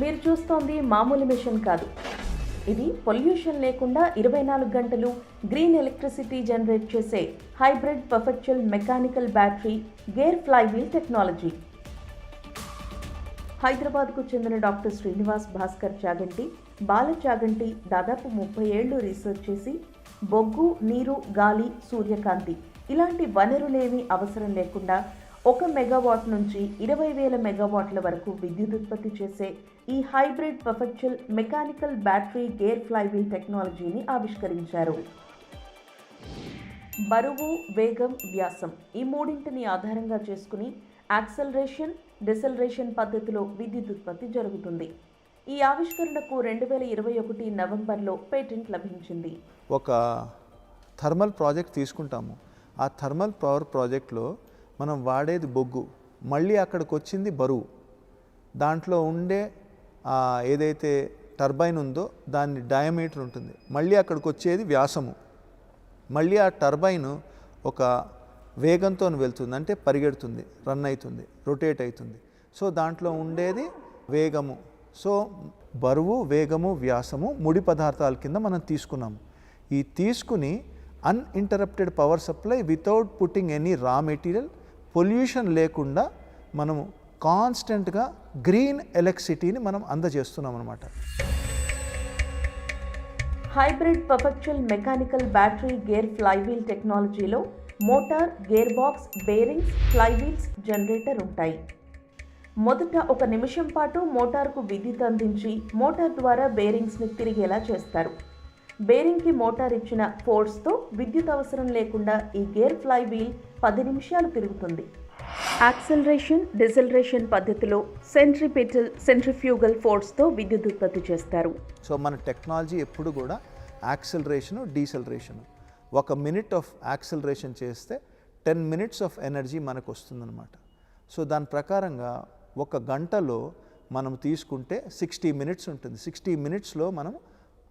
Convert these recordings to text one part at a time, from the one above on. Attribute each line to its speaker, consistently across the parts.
Speaker 1: మీరు చూస్తోంది మామూలు మిషన్ కాదు. ఇది పొల్యూషన్ లేకుండా ఇరవై నాలుగు గంటలు గ్రీన్ ఎలక్ట్రిసిటీ జనరేట్ చేసే hybrid perpetual mechanical battery gear flywheel technology. హైదరాబాద్కు చెందిన డాక్టర్ శ్రీనివాస్ భాస్కర్ చాగంటి బాల చాగంటి దాదాపు ముప్పై ఏళ్ళు రీసెర్చ్ చేసి బొగ్గు నీరు గాలి సూర్యకాంతి ఇలాంటి వనరులేమీ అవసరం లేకుండా ఒక మెగావాట్ నుంచి ఇరవై వేల మెగావాట్ల వరకు విద్యుత్ ఉత్పత్తి చేసే ఈ hybrid perpetual mechanical battery gear flywheel టెక్నాలజీని ఆవిష్కరించారు. బరువు వేగం వ్యాసం ఈ మూడింటిని ఆధారంగా చేసుకుని యాక్సలరేషన్ డిసలరేషన్ పద్ధతిలో విద్యుత్ ఉత్పత్తి జరుగుతుంది. ఈ ఆవిష్కరణకు రెండు వేల ఇరవై ఒకటి నవంబర్లో పేటెంట్ లభించింది.
Speaker 2: ఒక థర్మల్ ప్రాజెక్ట్ తీసుకుంటాము. ఆ థర్మల్ పవర్ ప్రాజెక్ట్లో మనం వాడేది బొగ్గు. మళ్ళీ అక్కడికి వచ్చింది బరువు. దాంట్లో ఉండే ఏదైతే టర్బైన్ ఉందో దాని డయామీటర్ ఉంటుంది. మళ్ళీ అక్కడికి వచ్చేది వ్యాసము. మళ్ళీ ఆ టర్బైన్ ఒక వేగంతో వెళ్తుంది. అంటే పరిగెడుతుంది రన్ అవుతుంది రొటేట్ అవుతుంది. సో దాంట్లో ఉండేది వేగము. సో బరువు వేగము వ్యాసము ముడి పదార్థాల కింద మనం తీసుకున్నాము. ఈ తీసుకుని uninterrupted power supply without putting any raw material pollution లేకుండా మనము కాన్స్టెంట్గా గ్రీన్ ఎలక్ట్రిసిటీని మనం అందజేస్తున్నాం అనమాట
Speaker 1: hybrid perpetual mechanical battery gear flywheel టెక్నాలజీలో motor gear box bearings flywheels generator ఉంటాయి. మొదట ఒక నిమిషం పాటు మోటార్కు విద్యుత్ అందించి మోటార్ ద్వారా బేరింగ్స్ని తిరిగేలా చేస్తారు. బేరింగ్కి మోటార్ ఇచ్చిన ఫోర్స్తో విద్యుత్ అవసరం లేకుండా ఈ గేర్ ఫ్లై వీల్ పది నిమిషాలు తిరుగుతుంది. యాక్సలరేషన్ డిసలరేషన్ పద్ధతిలో సెంట్రిపెటల్ సెంట్రిఫ్యూగల్ ఫోర్స్తో విద్యుత్ ఉత్పత్తి చేస్తారు.
Speaker 2: సో మన టెక్నాలజీ ఎప్పుడు కూడా యాక్సిలరేషను డీసెలరేషను. ఒక మినిట్ ఆఫ్ యాక్సిలరేషన్ చేస్తే టెన్ మినిట్స్ ఆఫ్ ఎనర్జీ మనకు వస్తుందన్నమాట. సో దాని ప్రకారంగా ఒక గంటలో మనం తీసుకుంటే సిక్స్టీ మినిట్స్ ఉంటుంది. సిక్స్టీ మినిట్స్లో మనం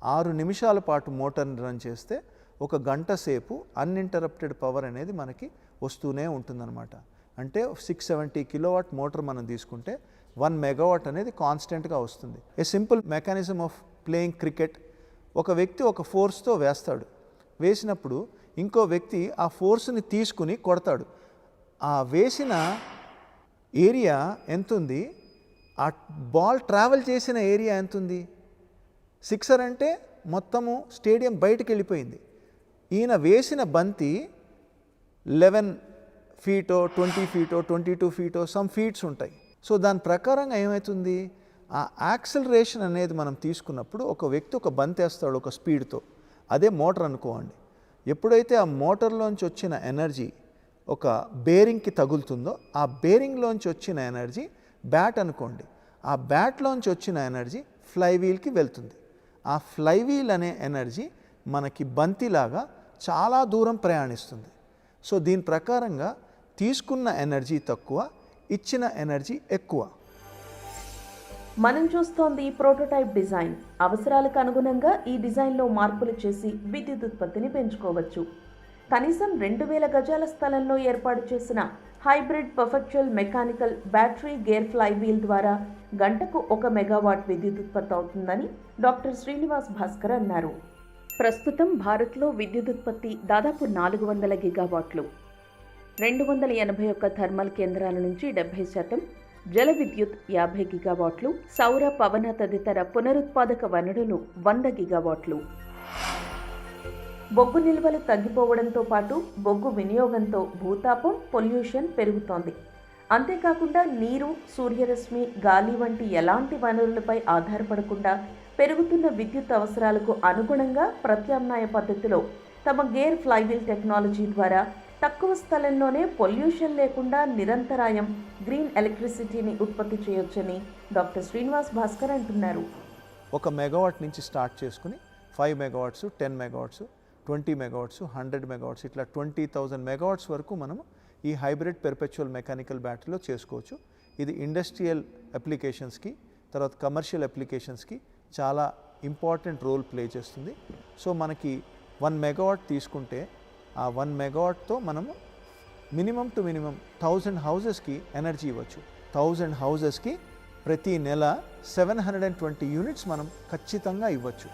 Speaker 2: ఆరు నిమిషాల పాటు మోటార్ని రన్ చేస్తే ఒక గంట సేపు అన్ఇంటరప్టెడ్ పవర్ అనేది మనకి వస్తూనే ఉంటుందన్నమాట. అంటే సిక్స్ సెవెంటీ కిలోవాట్ మోటార్ మనం తీసుకుంటే వన్ మెగావాట్ అనేది కాన్స్టెంట్గా వస్తుంది. A simple mechanism of playing cricket ఒక వ్యక్తి ఒక ఫోర్స్తో వేస్తాడు. వేసినప్పుడు ఇంకో వ్యక్తి ఆ ఫోర్స్ని తీసుకుని కొడతాడు. ఆ వేసిన ఏరియా ఎంతుంది? ఆ బాల్ ట్రావెల్ చేసిన ఏరియా ఎంతుంది? సిక్సర్ అంటే మొత్తము స్టేడియం బయటకు వెళ్ళిపోయింది. ఈయన వేసిన బంతి లెవెన్ ఫీటో ట్వంటీ ఫీటో ట్వంటీ టూ ఫీటో సమ్ ఫీట్స్ ఉంటాయి. సో దాని ప్రకారంగా ఏమవుతుంది ఆ యాక్సిలరేషన్ అనేది మనం తీసుకున్నప్పుడు ఒక వ్యక్తి ఒక బంతి వేస్తాడు ఒక స్పీడ్తో. అదే మోటార్ అనుకోండి. ఎప్పుడైతే ఆ మోటార్లోంచి వచ్చిన ఎనర్జీ ఒక బేరింగ్కి తగులుతుందో ఆ బేరింగ్లోంచి వచ్చిన ఎనర్జీ బ్యాట్ అనుకోండి. ఆ బ్యాట్లోంచి వచ్చిన ఎనర్జీ ఫ్లైవీల్కి వెళ్తుంది. ఆ ఫ్లైవీల్ అనే ఎనర్జీ మనకి బంతిలాగా చాలా దూరం ప్రయాణిస్తుంది. సో దీని ప్రకారంగా తీసుకున్న ఎనర్జీ తక్కువ ఇచ్చిన ఎనర్జీ ఎక్కువ.
Speaker 1: మనం చూస్తోంది ప్రోటోటైప్ డిజైన్. అవసరాలకు అనుగుణంగా ఈ డిజైన్లో మార్పులు చేసి విద్యుత్ ఉత్పత్తిని పెంచుకోవచ్చు. కనీసం రెండు వేల గజాల స్థలంలో ఏర్పాటు చేసిన hybrid perpetual mechanical battery gear flywheel ద్వారా గంటకు ఒక మెగావాట్ విద్యుత్ ఉత్పత్తి అవుతుందని డాక్టర్ శ్రీనివాస్ భాస్కర్ అన్నారు. ప్రస్తుతం భారత్లో విద్యుత్ ఉత్పత్తి దాదాపు నాలుగు వందల గిగావాట్లు. రెండు వందల ఎనభై ఒక్క థర్మల్ కేంద్రాల నుంచి డెబ్బై శాతం జల విద్యుత్ యాభై గిగావాట్లు సౌర పవన తదితర పునరుత్పాదక వనరులు వంద గిగావాట్లు. బొగ్గు నిల్వలు తగ్గిపోవడంతో పాటు బొగ్గు వినియోగంతో భూతాపం పొల్యూషన్ పెరుగుతోంది. అంతేకాకుండా నీరు సూర్యరశ్మి గాలి వంటి ఎలాంటి వనరులపై ఆధారపడకుండా పెరుగుతున్న విద్యుత్ అవసరాలకు అనుగుణంగా ప్రత్యామ్నాయ పద్ధతిలో తమ గేర్ ఫ్లైవీల్ టెక్నాలజీ ద్వారా తక్కువ స్థలంలోనే పొల్యూషన్ లేకుండా నిరంతరాయం గ్రీన్ ఎలక్ట్రిసిటీని ఉత్పత్తి చేయొచ్చని డాక్టర్ శ్రీనివాస్ భాస్కర్ అంటున్నారు.
Speaker 2: ఒక మెగావాట్ నుంచి స్టార్ట్ చేసుకుని five megawatts ten megawatts twenty megawatts hundred megawatts ఇట్లా ట్వంటీ థౌజండ్ మెగావాట్స్ వరకు మనము ఈ హైబ్రిడ్ పెర్పెచువల్ మెకానికల్ బ్యాటరీలో చేసుకోవచ్చు. ఇది ఇండస్ట్రియల్ అప్లికేషన్స్కి తర్వాత కమర్షియల్ అప్లికేషన్స్కి చాలా ఇంపార్టెంట్ రోల్ ప్లే చేస్తుంది. సో మనకి వన్ మెగావాట్ తీసుకుంటే ఆ వన్ మెగావాట్తో మనము మినిమం టు మినిమం థౌజండ్ హౌజెస్కి ఎనర్జీ ఇవ్వచ్చు. థౌజండ్ హౌజెస్కి ప్రతి నెల seven hundred and twenty units మనం ఖచ్చితంగా ఇవ్వచ్చు.